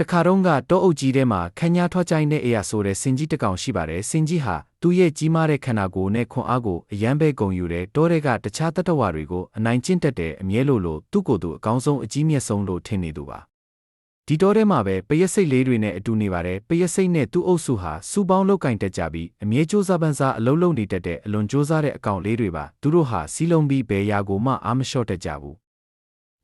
တခါတော့ကတောအုပ်ကြီးထဲမှာခညာထွက်ကြိုင်းတဲ့အရာဆိုတဲ့စင်ကြီးတစ်ကောင်ရှိပါတယ်စင်ကြီးဟာသူ့ရဲ့ကြီးမားတဲ့ခန္ဓာကိုယ်နဲ့ခွန်အားကိုအယမ်းပဲဂုံယူတဲ့တောတွေကတခြားတတ္တဝါတွေကိုအနိုင်ကျင့်တတ်တဲ့အမြဲလိုလိုသူ့ကိုယ်သူအကောင်းဆုံးအကြီးမြတ်ဆုံးလို့ထင်နေသူပါဒီတောထဲမှာပဲပရက်စိတ်လေးတွေနဲ့အတူနေပါတယ်ပရက်စိတ်နဲ့သူ့အုပ်စုဟာစူပေါင်းလောက်ကင်တက်ကြပြီးအမြဲစူးစမ်းပန်းစားအလုံးလုံးနေတတ်တဲ့အလွန်စူးစမ်းတဲ့အကောင်လေးတွေပါသူတို့ဟာစီးလုံးပြီးဘယ်ရာကိုမှအားမလျှော့တတ်ကြဘူး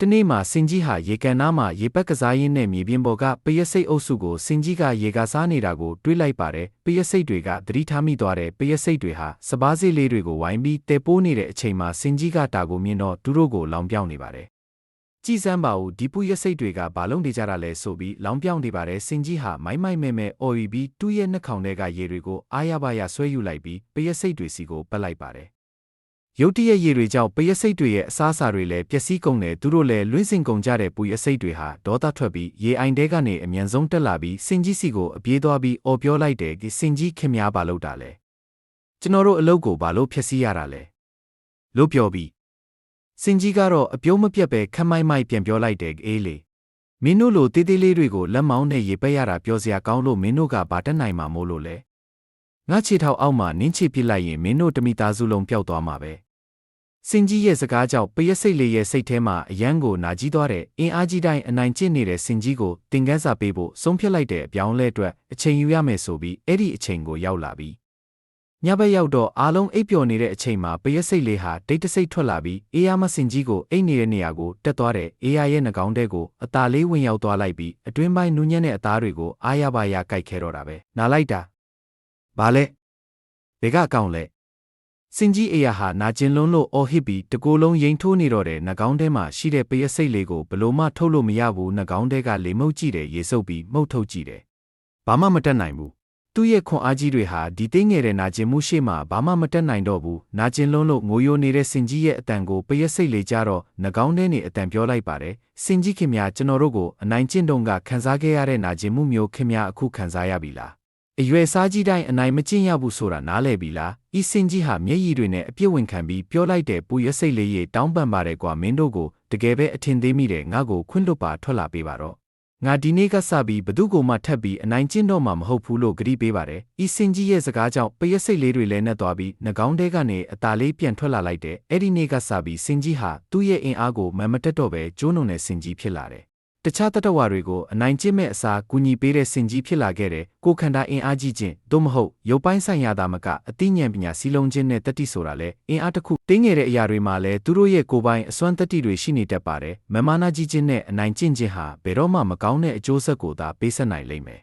တနေ့မှာစင်ကြီးဟာရေကန်နားမှာရေပက်ကစားရင်းနဲ့မြေပြင်ပေါ်ကပရက်စိတ်အုပ်စုကိုစင်ကြီးကရေကစားနေတာကိုတွေးလိုက်ပါတယ်ပရက်စိတ်တွေကသတိထားမိသွားတဲ့ပရက်စိတ်တွေဟာစပားစိတ်လေးတွေကိုဝိုင်းပြီးတဲပိုးနေတဲ့အချိန်မှာစင်ကြီးကတာကိုမြင်တော့သူတို့ကိုလောင်ပြောင်းနေပါတယ်ကြည်စမ်းပါဦးဒီပူရက်စိတ်တွေကဘာလုံးနေကြတာလဲဆိုပြီးလောင်ပြောင်းနေပါတယ်စင်ကြီးဟာမိုင်းမိုင်းမဲမဲအော်ယူပြီးတူးရဲ့နှက်ခေါင်ထဲကရေတွေကိုအားရပါရဆွဲယူလိုက်ပြီးပရက်စိတ်တွေစီကိုပက်လိုက်ပါတယ် ရုတ်တရက်ရေတွေကြောင့်ပရက်စိတ်တွေရဲ့အစားအစာတွေလည်းပျက်စီးကုန်တယ်သူတို့လည်းလွင့်စင်ကုန်ကြတဲ့ပူရက်စိတ်တွေဟာဒေါသထွက်ပြီးရေအိုင်တဲကနေအမြန်ဆုံးတက်လာပြီးစင်ကြီးစီကိုအပြေးသွားပြီးအော်ပြောလိုက်တယ်ဒီစင်ကြီးခင်များဘာလုပ်တာလဲကျွန်တော်တို့အလုပ်ကိုဘာလို့ဖျက်ဆီးရတာလဲလို့ပြောပြီးစင်ကြီးကတော့အပြုံးမပြတ်ပဲခက်မိုက်မိုက်ပြန်ပြောလိုက်တယ်အေးလေမင်းတို့လိုတေးသေးလေးတွေကိုလက်မောင်းနဲ့ရေပက်ရတာပြောစရာကောင်းလို့မင်းတို့ကဘာတက်နိုင်မှာမို့လို့လဲငါခြေထောက်အောက်မှာနင်းချပစ်လိုက်ရင်မင်းတို့တမိသားစုလုံးပျောက်သွားမှာပဲ စင်ကြီးရဲ့စကားကြောင့်ပရက်စိတ်လေးရဲ့စိတ်ထဲမှာအယမ်းကိုနာကြီးသွားတဲ့အင်အားကြီးတိုင်းအနိုင်ကျင့်နေတဲ့စင်ကြီးကိုတင်ကန်းစာပေးဖို့ဆုံးဖြတ်လိုက်တဲ့အပြောင်းလဲအတွက်အချိန်ယူရမယ်ဆိုပြီးအဲ့ဒီအချိန်ကိုရောက်လာပြီညဘက်ရောက်တော့အားလုံးအိပ်ပျော်နေတဲ့အချိန်မှာပရက်စိတ်လေးဟာဒိတ်တစိတ်ထွက်လာပြီးအေးရမစင်ကြီးကိုအိတ်နေတဲ့နေရာကိုတက်သွားတဲ့အေးရရဲ့နှကောင်းတဲ့ကိုအตาလေးဝင်ရောက်သွားလိုက်ပြီးအတွင်းပိုင်းနူးညံ့တဲ့အသားတွေကိုအားရပါရကြိုက်ခဲတော့တာပဲနားလိုက်တာဘာလဲဘေကအကောင်လဲ စင်ကြီးအရာဟာနာကျင်လွန်းလို့အော်ဟစ်ပြီးတကိုယ်လုံးရင်ထိုးနေတော့တဲ့နှကောင်းထဲမှာရှိတဲ့ပရက်စိတ်လေးကိုဘလို့မှထုတ်လို့မရဘူးနှကောင်းထဲကလေမုတ်ကြည့်တယ်ရေစုပ်ပြီးမှုတ်ထုတ်ကြည့်တယ်ဘာမှမတက်နိုင်ဘူးသူ့ရဲ့ခွန်အားကြီးတွေဟာဒီသိငယ်တဲ့နာကျင်မှုရှေ့မှာဘာမှမတက်နိုင်တော့ဘူးနာကျင်လွန်းလို့ငိုယိုနေတဲ့စင်ကြီးရဲ့အတန်ကိုပရက်စိတ်လေးကြတော့နှကောင်းထဲနေအတန်ပြောလိုက်ပါတယ်စင်ကြီးခင်များကျွန်တော်တို့ကိုအနိုင်ကျင့်တုံးကခံစားခဲ့ရတဲ့နာကျင်မှုမျိုးခင်များအခုခံစားရပြီလား အရွယ်စားကြီးတိုင်းအနိုင်မကျင့်ရဘူးဆိုတာနားလည်ပြီလားဤစင်ကြီးဟာမျက်ရည်တွေနဲ့အပြစ်ဝင်ခံပြီးပြောလိုက်တဲ့ပူရစိတ်လေးရေတောင်းပန်ပါတယ်ကွာမင်းတို့ကိုတကယ်ပဲအထင်သေးမိတယ်ငါ့ကိုခွင့်လွတ်ပါထွက်လာပေးပါတော့ငါဒီနေ့ကစပြီးဘသူ့ကိုမှထပ်ပြီးအနိုင်ကျင့်တော့မှာမဟုတ်ဘူးလို့ကြိပေးပါတယ်ဤစင်ကြီးရဲ့စကားကြောင့်ပရစိတ်လေးတွေလည်းနဲ့သွားပြီးနှကောင်းတဲကနေအตาလေးပြန်ထွက်လာလိုက်တဲ့အဲ့ဒီနေ့ကစပြီးစင်ကြီးဟာသူ့ရဲ့အင်အားကိုမမတက်တော့ပဲကျိုးနုံတဲ့စင်ကြီးဖြစ်လာတယ် တခြားတတဝါတွေကိုအနိုင်ကျင့်မဲ့အစားကူညီပေးတဲ့စင်ကြီးဖြစ်လာခဲ့တဲ့ကိုခန္ဓာအင်အားကြီးခြင်းသို့မဟုတ်ရုပ်ပိုင်းဆိုင်ရာသာမကအသိဉာဏ်ပညာစီလုံးခြင်းနဲ့တတိဆိုတာလဲအင်အားတစ်ခုတင်းငယ်တဲ့အရာတွေမှာလဲသူတို့ရဲ့ကိုယ်ပိုင်အစွမ်းတတိတွေရှိနေတတ်ပါတယ်မမာနာကြီးခြင်းနဲ့အနိုင်ကျင့်ခြင်းဟာဘယ်တော့မှမကောင်းတဲ့အကျိုးဆက်ကိုသာပေးဆက်နိုင်လိမ့်မယ်